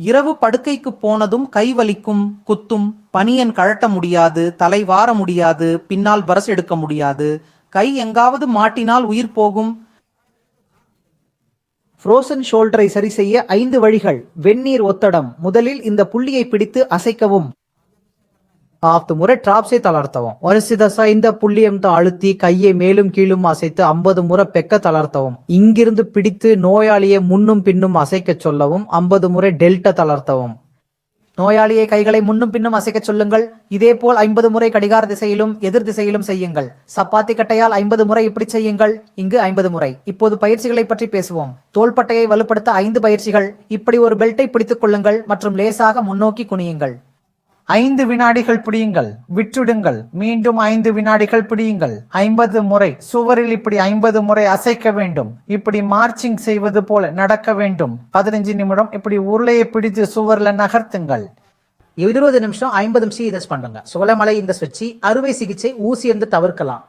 இரவு படுக்கைக்கு போனதும் கை வலிக்கும் குத்தும் பனியன் கழட்ட முடியாது தலை வார முடியாது பின்னால் பரஸ் எடுக்க முடியாது. கை எங்காவது மாட்டினால் உயிர் போகும். ஃப்ரோசன் ஷோல்டரை சரி செய்ய ஐந்து வழிகள். வெந்நீர் ஒத்தடம். முதலில் இந்த புள்ளியை பிடித்து அசைக்கவும். ஆஃப்து முறை டிராப்ஸை தளர்த்தவும். வரிசை தசா இந்த புள்ளியம் அழுத்தி கையை மேலும் கீழும் அசைத்து ஐம்பது முறை பெக்க தளர்த்தவும். இங்கிருந்து பிடித்து நோயாளியை முன்னும் பின்னும் அசைக்க சொல்லவும் ஐம்பது முறை டெல்டா தளர்த்தவும். நோயாளியை கைகளை முன்னும் பின்னும் அசைக்க சொல்லுங்கள். இதே போல் ஐம்பது முறை கடிகார திசையிலும் எதிர் திசையிலும் செய்யுங்கள். சப்பாத்தி கட்டையால் ஐம்பது முறை இப்படி செய்யுங்கள். இங்கு ஐம்பது முறை. இப்போது பயிற்சிகளை பற்றி பேசுவோம். தோள்பட்டையை வலுப்படுத்த ஐந்து பயிற்சிகள். இப்படி ஒரு பெல்ட்டை பிடித்துக் கொள்ளுங்கள் மற்றும் லேசாக முன்னோக்கி குனியுங்கள். ஐந்து வினாடிகள் பிடியுங்கள் விட்டுடுங்கள். மீண்டும் ஐந்து வினாடிகள் பிடியுங்கள். ஐம்பது முறை சுவரில் இப்படி ஐம்பது முறை அசைக்க வேண்டும். இப்படி மார்ச்சிங் செய்வது போல நடக்க வேண்டும். பதினஞ்சு நிமிடம் இப்படி உருளையை பிடித்து சுவர்ல நகர்த்துங்கள். இருபது நிமிஷம் ஐம்பது நிமிஷம் இதை பண்ணுங்க. சோளமலை இந்த சுவிட்சி அறுவை சிகிச்சை ஊசி இருந்து தவிர்க்கலாம்.